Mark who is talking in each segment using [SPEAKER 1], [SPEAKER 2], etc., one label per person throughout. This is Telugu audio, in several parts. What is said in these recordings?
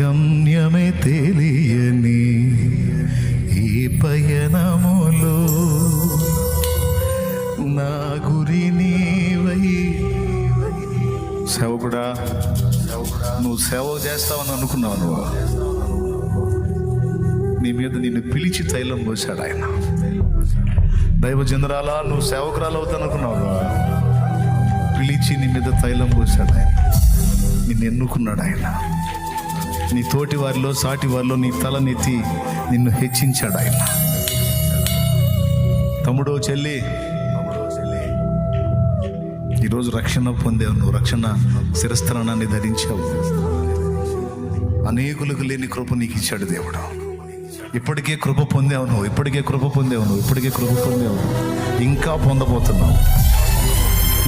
[SPEAKER 1] గమ్యమే తెలియని ఈ పయనములో నా గురి నీవై. సేవకుడా నువ్వు సేవ చేస్తావని అనుకున్నావు నువ్వు. నీ మీద నిన్ను పిలిచి తైలం పోశాడు ఆయన. దైవ జనరాలా నువ్వు సేవకురాలు అవుతాను అనుకున్నావు. పిలిచి నీ మీద తైలం పోశాడు ఆయన. నిన్ను ఎన్నుకున్నాడు ఆయన. నీ తోటి వారిలో సాటి వారిలో నీ తలనెత్తి నిన్ను హెచ్చించాడు ఆయన. తమ్ముడో చెల్లి ఈరోజు రక్షణ పొందావు నువ్వు రక్షణ శిరస్థానాన్ని ధరించావు. అనేకులకు లేని కృప నీకు ఇచ్చాడు దేవుడు. ఇప్పటికే కృప పొందావు నువ్వు ఇప్పటికే కృప పొందావు నువ్వు ఇప్పటికే కృప పొందావు. ఇంకా పొందబోతున్నావు.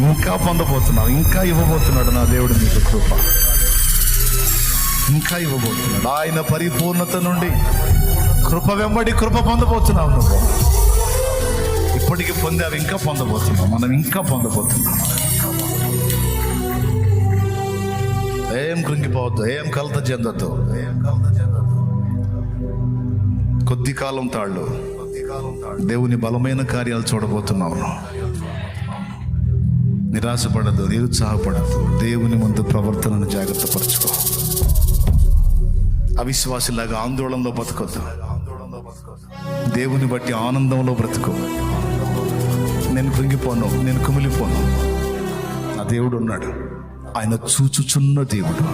[SPEAKER 1] ఇంకా పొందబోతున్నావు ఇంకా ఇవ్వబోతున్నాడు నా దేవుడు నీకు కృప. ఇంకా ఇవ్వబోతున్నాడు. ఆయన పరిపూర్ణత నుండి కృప వెంబడి కృప పొందబోతున్నావు నువ్వు. ఇప్పటికి పొందావు ఇంకా పొందబోతున్నావు. మనం ఇంకా పొందబోతున్నాం. ఏం కృంగిపోవద్దు ఏం కలత చెందద్దు. ఏం కలత చెందద్దు కొద్ది కాలం తాళ్ళు. దేవుని బలమైన కార్యాలు చూడబోతున్నావు నిరాశపడదు నిరుత్సాహపడదు దేవుని ముందు ప్రవర్తనను జాగ్రత్త పరచుకో అవిశ్వాసిలాగా ఆందోళనలో బతకొద్దు. దేవుని బట్టి ఆనందంలో బ్రతుకు. నేను కృంగిపోను నేను కుమిలిపోను. నా దేవుడు ఉన్నాడు. ఆయన చూచుచున్న దేవుడు.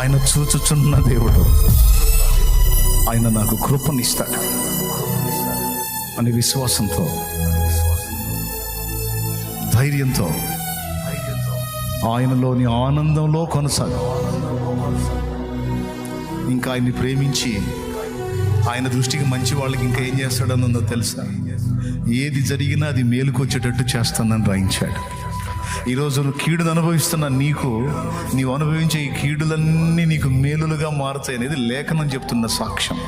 [SPEAKER 1] ఆయన చూచుచున్న దేవుడు. ఆయన నాకు కృపనిస్తాడు. అనే విశ్వాసంతో ధైర్యంతో ఆయనలోని ఆనందంలో కొనసాగు. ఇంకా ఆయన్ని ప్రేమించి ఆయన దృష్టికి మంచి వాళ్ళకి ఇంకా ఏం చేస్తాడన్నదో తెలుసా? ఏది జరిగినా అది మేలుకొచ్చేటట్టు చేస్తానని రాయించాడు. ఈరోజు నువ్వు కీడును అనుభవిస్తున్న నీకు నీవు అనుభవించే ఈ కీడులన్నీ నీకు మేలులుగా మారుతాయి అనేది లేఖనం చెప్తున్న సాక్ష్యం.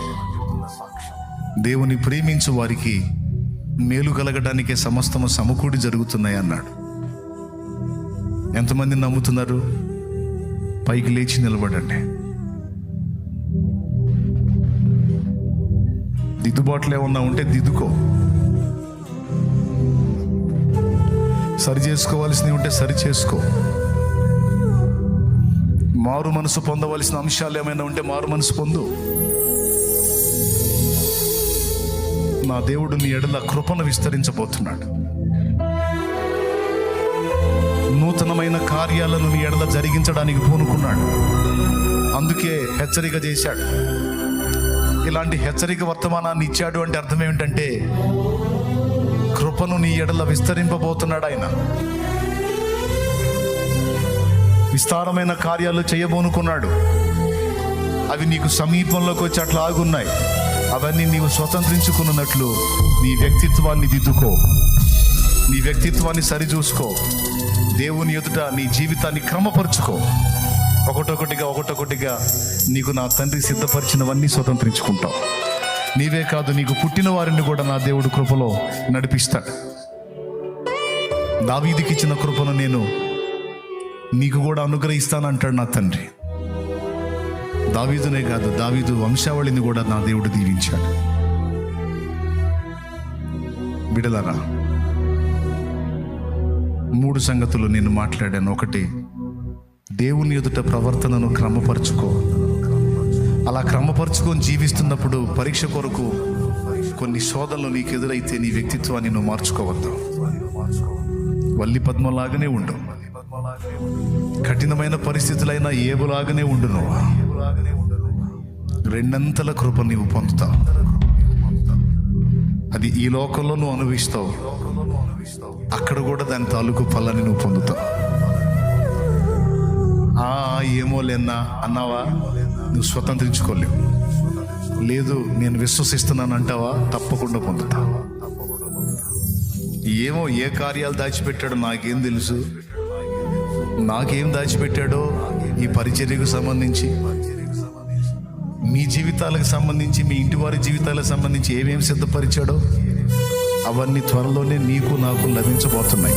[SPEAKER 1] దేవుని ప్రేమించు వారికి మేలు కలగడానికే సమస్తము సమకూడి జరుగుతున్నాయి అన్నాడు ఎంతమంది నమ్ముతున్నారు? పైకి లేచి నిలబడండి. దిద్దుబాట్లు ఏమన్నా ఉంటే దిద్దుకో. సరి చేసుకోవాల్సినవి ఉంటే సరి చేసుకో. మారు మనసు పొందవలసిన అంశాలు ఏమైనా ఉంటే మారు మనసు పొందు. నా దేవుడు నీ ఎడల కృపను విస్తరించబోతున్నాడు. నూతనమైన కార్యాలను నీ ఎడల జరిగించడానికి పూనుకున్నాడు. అందుకే హెచ్చరిక చేశాడు. ఇలాంటి హెచ్చరిక వర్తమానాన్ని ఇచ్చాడు అంటే అర్థం ఏమిటంటే కృపను నీ ఎడల విస్తరింపబోతున్నాడు ఆయన. విస్తారమైన కార్యాలు చేయబోనుకున్నాడు. అవి నీకు సమీపంలోకి వచ్చి అట్లా ఆగున్నాయి. అవన్నీ నీవు స్వతంత్రించుకున్నట్లు నీ వ్యక్తిత్వాన్ని దిద్దుకో. నీ వ్యక్తిత్వాన్ని సరిచూసుకో. దేవుని ఎదుట నీ జీవితాన్ని క్రమపరుచుకో. ఒకటొకటిగా ఒకటొకటిగా నీకు నా తండ్రి సిద్ధపరిచినవన్నీ స్వతంత్రించుకుంటావు నీవే కాదు నీకు పుట్టిన వారిని కూడా నా దేవుడు కృపలో నడిపిస్తాడు. దావీదికి ఇచ్చిన కృపను నేను నీకు కూడా అనుగ్రహిస్తానంటాడు నా తండ్రి. దావీదునే కాదు దావీదు వంశావళిని కూడా నా దేవుడు దీవించాడు. బిడలరా మూడు సంగతులు నేను మాట్లాడాను. ఒకటి దేవుని ఎదుట ప్రవర్తనను క్రమపరుచుకో. అలా క్రమపరుచుకొని జీవిస్తున్నప్పుడు పరీక్ష కొరకు కొన్ని శోధనలు నీకు ఎదురైతే నీ వ్యక్తిత్వాన్ని నువ్వు మార్చుకోవద్దు. వల్లి పద్మలాగానే ఉండు. కఠినమైన పరిస్థితులైనా ఏబులాగానే ఉండు నువ్వు. రెండంతల కృప నీవు పొందుతావు. అది ఈ లోకంలో నువ్వు అనుభవిస్తావు. అక్కడ కూడా దాని తాలూకు ఫలాన్ని నువ్వు పొందుతావు. ఆ ఏమో లేనా అన్నావా? నువ్వు స్వతంత్రించుకోలేవు. లేదు నేను విశ్వసిస్తున్నాను అంటావా? తప్పకుండా పొందుతావు ఏమో ఏ కార్యాలు దాచిపెట్టాడో నాకేం తెలుసు? నాకేం దాచిపెట్టాడో ఈ పరిచర్యకు సంబంధించి? మీ జీవితాలకు సంబంధించి మీ ఇంటి వారి జీవితాలకు సంబంధించి ఏమేమి సిద్ధపరిచాడో అవన్నీ త్వరలోనే నీకు నాకు లభించబోతున్నాయి.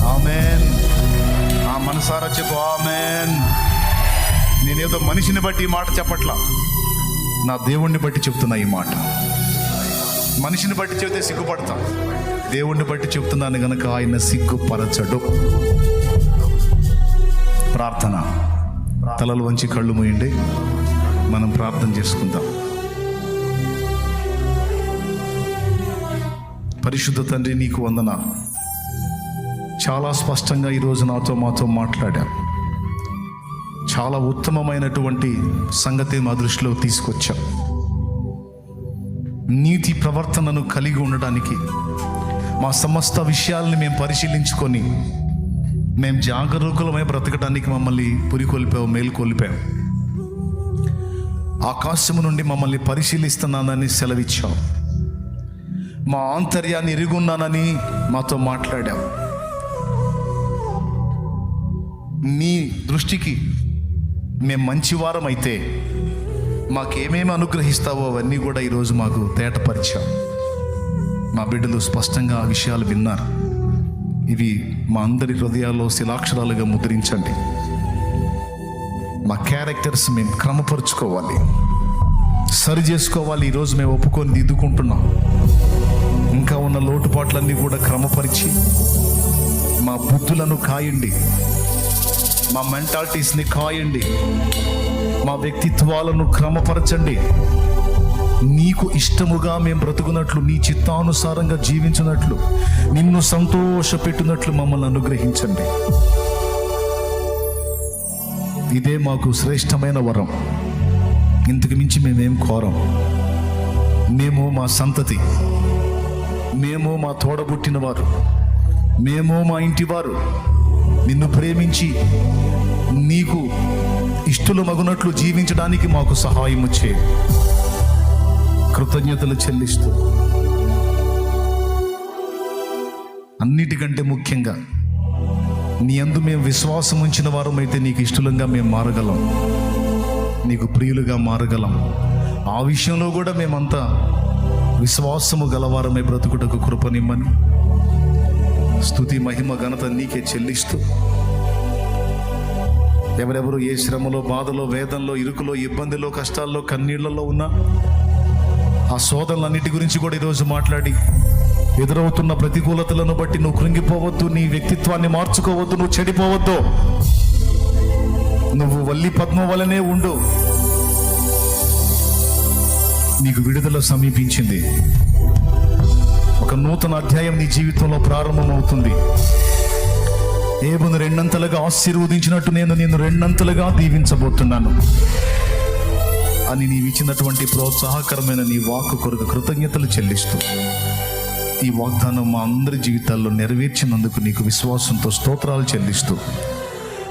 [SPEAKER 1] ఆమె ఆ మనసారా చెప్పు ఆమెన్. నేనేదో మనిషిని బట్టి ఈ మాట చెప్పట్లా? నా దేవుణ్ణి బట్టి చెప్తున్నా ఈ మాట. మనిషిని బట్టి చెబితే సిగ్గుపడతాం. దేవుణ్ణి బట్టి చెప్తున్నాను గనక ఆయన సిగ్గుపరచడు. ప్రార్థన. తలలు వంచి కళ్ళు మూయండి. మనం ప్రార్థన చేసుకుందాం. పరిశుద్ధ తండ్రి నీకు వందన. చాలా స్పష్టంగా ఈరోజు నాతో మాతో మాట్లాడా చాలా ఉత్తమమైనటువంటి సంగతి మా దృష్టిలో తీసుకొచ్చా. నీతి ప్రవర్తనను కలిగి ఉండడానికి మా సమస్త విషయాల్ని మేము పరిశీలించుకొని మేము జాగరూకులమై బ్రతకడానికి మమ్మల్ని పురికొల్పావు మేలుకొల్పావు ఆకాశము నుండి మమ్మల్ని పరిశీలిస్తున్నానని సెలవిచ్చావు. మా ఆంతర్యాన్ని ఇరుగున్నానని మాతో మాట్లాడావు. నీ దృష్టికి మేము మంచివారం అయితే మాకేమేమి అనుగ్రహిస్తావో అవన్నీ కూడా ఈరోజు మాకు తేటపరిచాం మా బిడ్డలు స్పష్టంగా ఆ విషయాలు విన్నారు. ఇవి మా అందరి హృదయాల్లో శిలాక్షరాలుగా ముద్రించండి. మా క్యారెక్టర్స్ మేము క్రమపరుచుకోవాలి. సరి చేసుకోవాలి ఈరోజు మేము ఒప్పుకొని దిద్దుకుంటున్నాం. ఇంకా ఉన్న లోటుపాట్లన్నీ కూడా క్రమపరిచి మా బుద్ధులను కాయండి. మా మెంటాలిటీస్ని కాయండి. మా వ్యక్తిత్వాలను క్రమపరచండి. నీకు ఇష్టముగా మేము బ్రతుకున్నట్లు నీ చిత్తానుసారంగా జీవించినట్లు నిన్ను సంతోషపెట్టినట్లు మమ్మల్ని అనుగ్రహించండి. ఇదే మాకు శ్రేష్టమైన వరం. ఇంతకు మించి మేమేం కోరం. మేము మా సంతతి. మేము మా తోడబుట్టిన వారు మేము మా ఇంటి వారు నిన్ను ప్రేమించి నీకు ఇష్టలు మగునట్లు జీవించడానికి మాకు సహాయం చే కృతజ్ఞతలు చెల్లిస్తూ. అన్నిటికంటే ముఖ్యంగా నీ అందు మేము విశ్వాసం ఉంచిన వారమైతే నీకు ఇష్టలంగా మేము మారగలం. నీకు ప్రియులుగా మారగలం. ఆ విషయంలో కూడా మేమంతా విశ్వాసము గలవారమే బ్రతుకుటకు కృపనిమ్మని స్థుతి మహిమ ఘనత నీకే చెల్లిస్తూ. ఎవరెవరు ఏ శ్రమలో బాధలో వేదంలో ఇరుకులో ఇబ్బందిలో కష్టాల్లో కన్నీళ్ళలో ఉన్నా ఆ శోధనలన్నిటి గురించి కూడా ఈరోజు మాట్లాడి ఎదురవుతున్న ప్రతికూలతలను బట్టి నువ్వు కృంగిపోవద్దు నీ వ్యక్తిత్వాన్ని మార్చుకోవద్దు నువ్వు చెడిపోవద్దు. నువ్వు వల్లి పద్మ వలనే ఉండు. నీకు విడుదల సమీపించింది. ఒక నూతన అధ్యాయం నీ జీవితంలో ప్రారంభమవుతుంది. ఏబును రెండంతలుగా ఆశీర్వదించినట్టు నేను నిన్ను రెండంతలుగా దీవించబోతున్నాను. అని నీవిచ్చినటువంటి ప్రోత్సాహకరమైన నీ వాక్కు కొరకు కృతజ్ఞతలు చెల్లిస్తూ ఈ వాగ్దానం మా అందరి జీవితాల్లో నెరవేర్చినందుకు నీకు విశ్వాసంతో స్తోత్రాలు చెల్లిస్తూ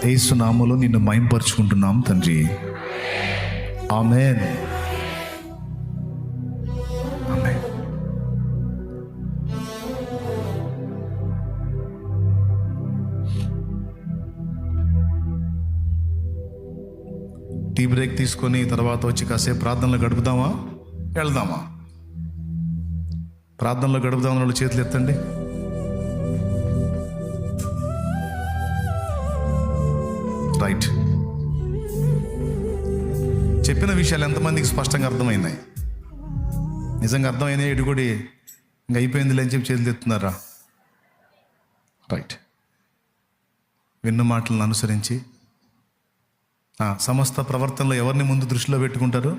[SPEAKER 1] ఏసునామలో నిన్ను మైంపరుచుకుంటున్నాం తండ్రి. ఆమెన్. టీ బ్రేక్ తీసుకొని తర్వాత వచ్చి కాసేపు ప్రార్థనలు గడుపుదామా? వెళ్దామా? ప్రార్థనలో గడుపుదామని వాళ్ళు చేతులు ఎత్తండి. రైట్. చెప్పిన విషయాలు ఎంతమందికి స్పష్టంగా అర్థమైనాయి? నిజంగా అర్థమైనాయి ఇటు కూడా ఇంక అయిపోయింది అని చెప్పి చేతులు ఎత్తున్నారా? రైట్. విన్న మాటలను అనుసరించి సమస్త ప్రవర్తనలో ఎవరిని ముందు దృష్టిలో పెట్టుకుంటారు?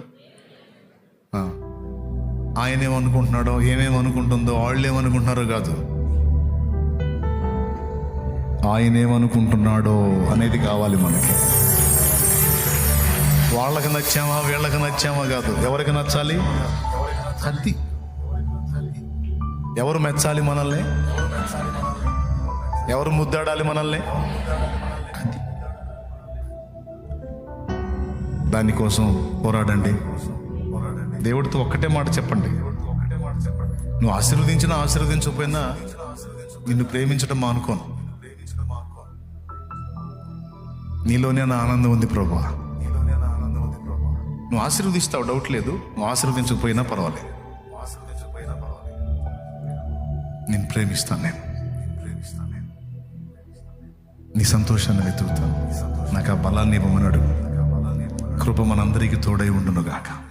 [SPEAKER 1] ఆయన ఏమనుకుంటున్నాడో ఏమేమనుకుంటుందో వాళ్ళు ఏమనుకుంటున్నారో కాదు. ఆయన ఏమనుకుంటున్నాడో అనేది కావాలి మనకి. వాళ్ళకి నచ్చామా వీళ్ళకి నచ్చామా కాదు. ఎవరికి నచ్చాలి? అది ఎవరు మెచ్చాలి మనల్ని? ఎవరు ముద్దాడాలి మనల్ని? దానికోసం పోరాడండి. దేవుడితో ఒక్కటే మాట చెప్పండి. నువ్వు ఆశీర్వదించినా ఆశీర్వదించకపోయినా నిన్ను ప్రేమించడం మానుకోను. నీలోనే నా ఆనందం ఉంది ప్రభా. నువ్వు ఆశీర్వదిస్తావు డౌట్ లేదు. నువ్వు ఆశీర్వదించకపోయినా పర్వాలేదు. నేను ప్రేమిస్తాను నేను. నీ సంతోషాన్ని వెతుకుతాను. నాకు ఆ బలాన్ని ఇవ్వమని అడుగు. కృప మనందరికీ తోడై ఉండునుగాక.